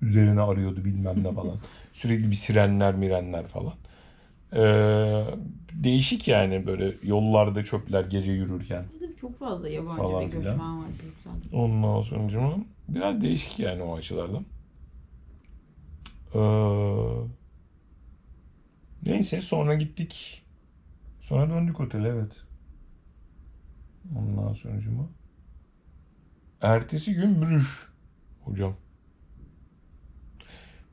üzerine arıyordu bilmem ne falan. Sürekli bir sirenler mirenler falan. Ee, değişik yani böyle yollarda çöpler gece yürürken. Çok fazla yabancı Falan ve filan. göçmen var Brüksel'de. Ondan sonra biraz değişik yani o açılardan. Ee, neyse sonra gittik. Sonra döndük otele evet. Ondan sonra Ertesi gün Brüj hocam.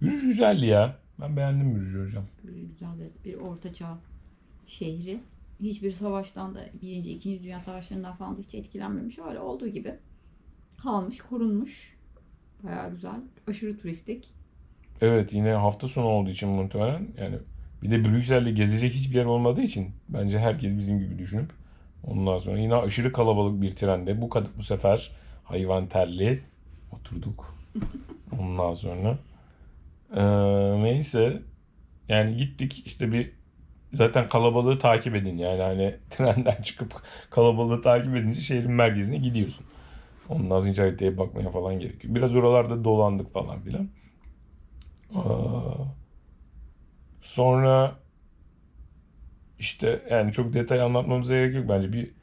Brüj güzeldi ya. Ben beğendim Brüj'ü hocam. Böyle güzel de bir ortaçağ şehri. Hiçbir savaştan da birinci, ikinci dünya savaşlarından falan da hiç etkilenmemiş. Öyle olduğu gibi kalmış, korunmuş. Bayağı güzel. Aşırı turistik. Evet yine hafta sonu olduğu için muhtemelen yani bir de Brüksel'de gezecek hiçbir yer olmadığı için bence herkes bizim gibi düşünüp ondan sonra yine aşırı kalabalık bir trende bu kadar bu sefer hayvan terli oturduk. Ondan sonra eee, neyse yani gittik işte bir zaten kalabalığı takip edin yani hani trenden çıkıp kalabalığı takip edince şehrin merkezine gidiyorsun. Ondan sonra haritaya bakmaya falan gerekiyor. Biraz oralarda dolandık falan filan. Aa, Sonra işte yani çok detay anlatmamıza gerek yok bence bir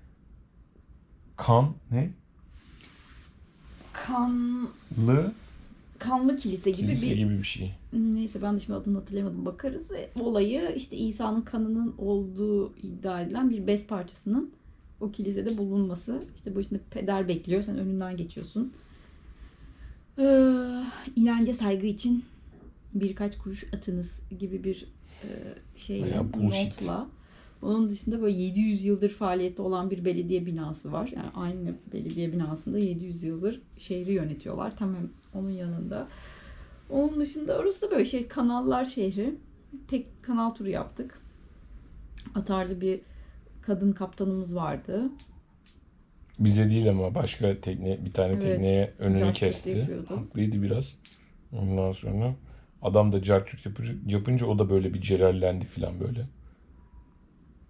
kan ne? Kanlı, Kanlı Kilise gibi Kilise bir gibi bir şey. Neyse ben de şimdi adını hatırlayamadım. Bakarız. E, Olayı işte İsa'nın kanının olduğu iddia edilen bir bez parçasının o kilisede bulunması. İşte başında peder bekliyor. Sen önünden geçiyorsun. Ee, inanca saygı için birkaç kuruş atınız gibi bir e, bullshit. notla. Onun dışında böyle 700 yıldır faaliyette olan bir belediye binası var. Yani aynı belediye binasında 700 yıldır şehri yönetiyorlar. Tamam onun yanında. Onun dışında orası da böyle şey kanallar şehri. Tek kanal turu yaptık. Atarlı bir kadın kaptanımız vardı. Bize değil ama başka tekne bir tane Evet, tekneye önünü kesti. Haklıydı biraz. Ondan sonra adam da carçurt yapınca, yapınca o da böyle bir celallendi falan böyle.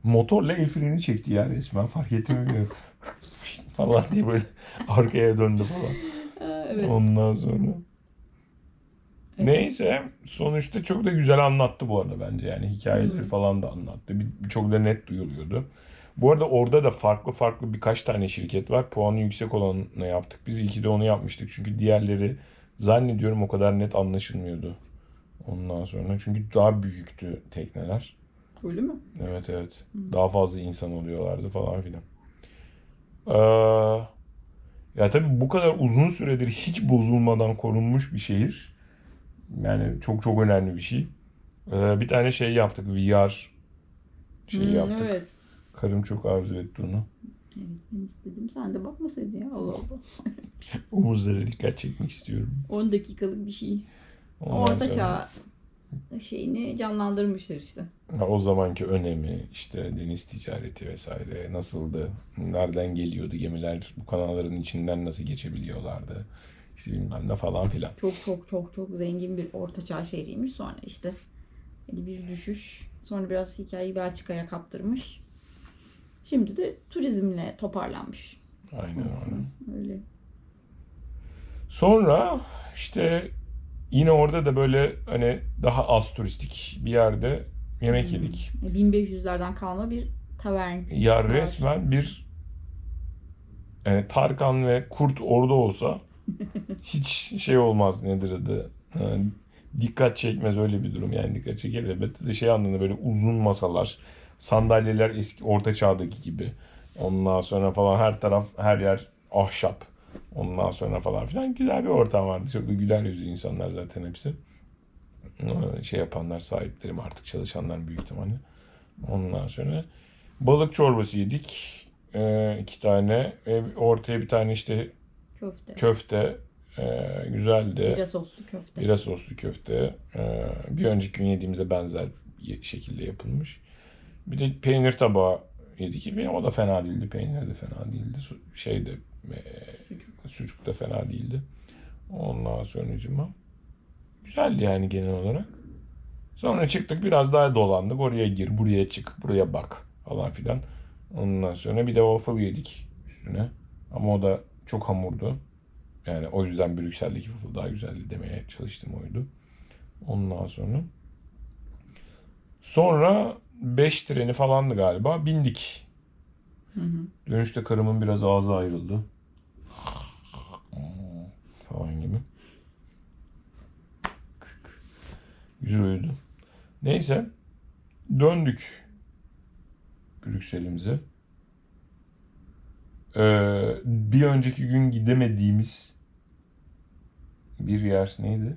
Motorla el freni çekti ya resmen fark ettim falan diye böyle arkaya döndü falan. evet. Ondan sonra. Evet. Neyse sonuçta çok da güzel anlattı bu arada bence yani hikayeleri Hmm. falan da anlattı. Bir, çok da net duyuluyordu. Bu arada orada da farklı farklı birkaç tane şirket var. Puanı yüksek olanı yaptık. Biz iyi ki de onu yapmıştık. Çünkü diğerleri zannediyorum o kadar net anlaşılmıyordu. Ondan sonra çünkü daha büyüktü tekneler. Öyle mi? Evet evet. Hmm. Daha fazla insan oluyorlardı falan filan. Ee, ya tabii bu kadar uzun süredir hiç bozulmadan korunmuş bir şehir. Yani çok çok önemli bir şey. Ee, bir tane şey yaptık. VR şey Hmm, yaptık. Evet. Karım çok arzu etti onu. Evet ben istedim. Sen de bakmasaydın ya Allah Allah. Omuzlara dikkat çekmek istiyorum. 10 dakikalık bir şey. Ondan Orta sonra- çağ şeyini canlandırmışlar işte. Ha, o zamanki önemi işte deniz ticareti vesaire nasıldı? Nereden geliyordu gemiler? Bu kanalların içinden nasıl geçebiliyorlardı? İşte bilmem ne falan filan. Çok çok çok çok zengin bir ortaçağ şehriymiş. Sonra işte hani bir düşüş. Sonra biraz hikayeyi Belçika'ya kaptırmış. Şimdi de turizmle toparlanmış. Aynen öyle. Öyle. Sonra işte yine orada da böyle hani daha az turistik bir yerde yemek Hmm. yedik. E, 1500'lerden kalma bir tavern. Ya Var. resmen bir yani Tarkan ve Kurt orada olsa hiç şey olmaz nedir adı Yani dikkat çekmez öyle bir durum yani dikkat çeker elbette de şey anlamında böyle uzun masalar sandalyeler eski orta çağdaki gibi ondan sonra falan her taraf her yer ahşap ondan sonra falan filan güzel bir ortam vardı çok da güler yüzlü insanlar zaten hepsi Ee, şey yapanlar sahiplerim artık çalışanlar büyük ihtimalle ondan sonra balık çorbası yedik ee, iki tane ve ortaya bir tane işte Köfte. köfte ee, güzeldi. Bira soslu köfte. Bira soslu köfte. Ee, bir önceki gün yediğimize benzer şekilde yapılmış. Bir de peynir tabağı yedik o da fena değildi. Peynir de fena değildi. Şey de Sucuk. sucuk da fena değildi. Ondan sonracıma güzeldi yani genel olarak. Sonra çıktık biraz daha dolandık. Oraya gir, buraya çık, buraya bak falan filan. Ondan sonra bir de waffle yedik üstüne. Ama o da çok hamurdu. Yani o yüzden Brüksel'deki waffle daha güzeldi demeye çalıştım oydu. Ondan sonra. Sonra 5 treni falandı galiba. Bindik. Hı hı. Dönüşte karımın biraz ağzı ayrıldı. Falan gibi. Güzel uyudu. Neyse. Döndük. Brüksel'imize. Ee, bir önceki gün gidemediğimiz bir yer neydi?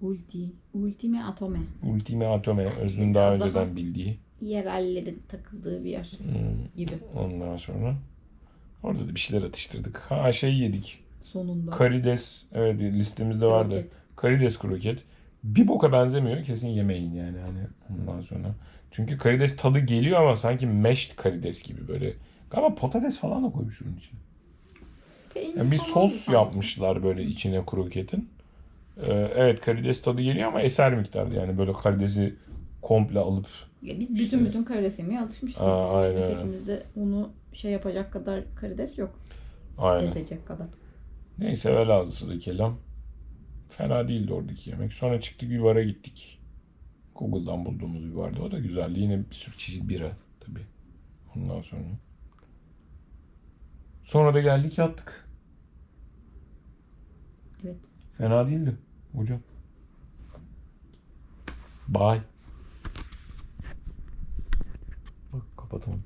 Ulti. Ultime Atome. Ultime Atome. Özün Biraz daha daha- önceden bildiği. Yerellerin takıldığı bir yer Hmm, gibi Ondan sonra orada da bir şeyler atıştırdık. Ha şey yedik. sonunda. Karides. Evet listemizde vardı. Kroket. Karides kroket. Bir boka benzemiyor. Kesin yemeyin yani hani ondan sonra. Çünkü karides tadı geliyor ama sanki mashed karides gibi böyle. Galiba patates falan da koymuş bunun içine. Peynir Yani bir sos sanki. yapmışlar böyle içine kroketin. Ee, evet karides tadı geliyor ama eser miktarda yani böyle karidesi komple alıp Ya biz bütün bütün karides yemeye alışmıştık. Aa, aynen. Memleketimizde onu şey yapacak kadar karides yok. aynen. Ezecek kadar. Neyse velhasılı kelam. Fena değildi oradaki yemek. Sonra çıktık bir bara gittik. Google'dan bulduğumuz bir bardı. O da güzeldi. Yine bir sürü çeşit bira tabii. Ondan sonra. Sonra da geldik yattık. Evet. Fena değildi hocam. Bye. потом.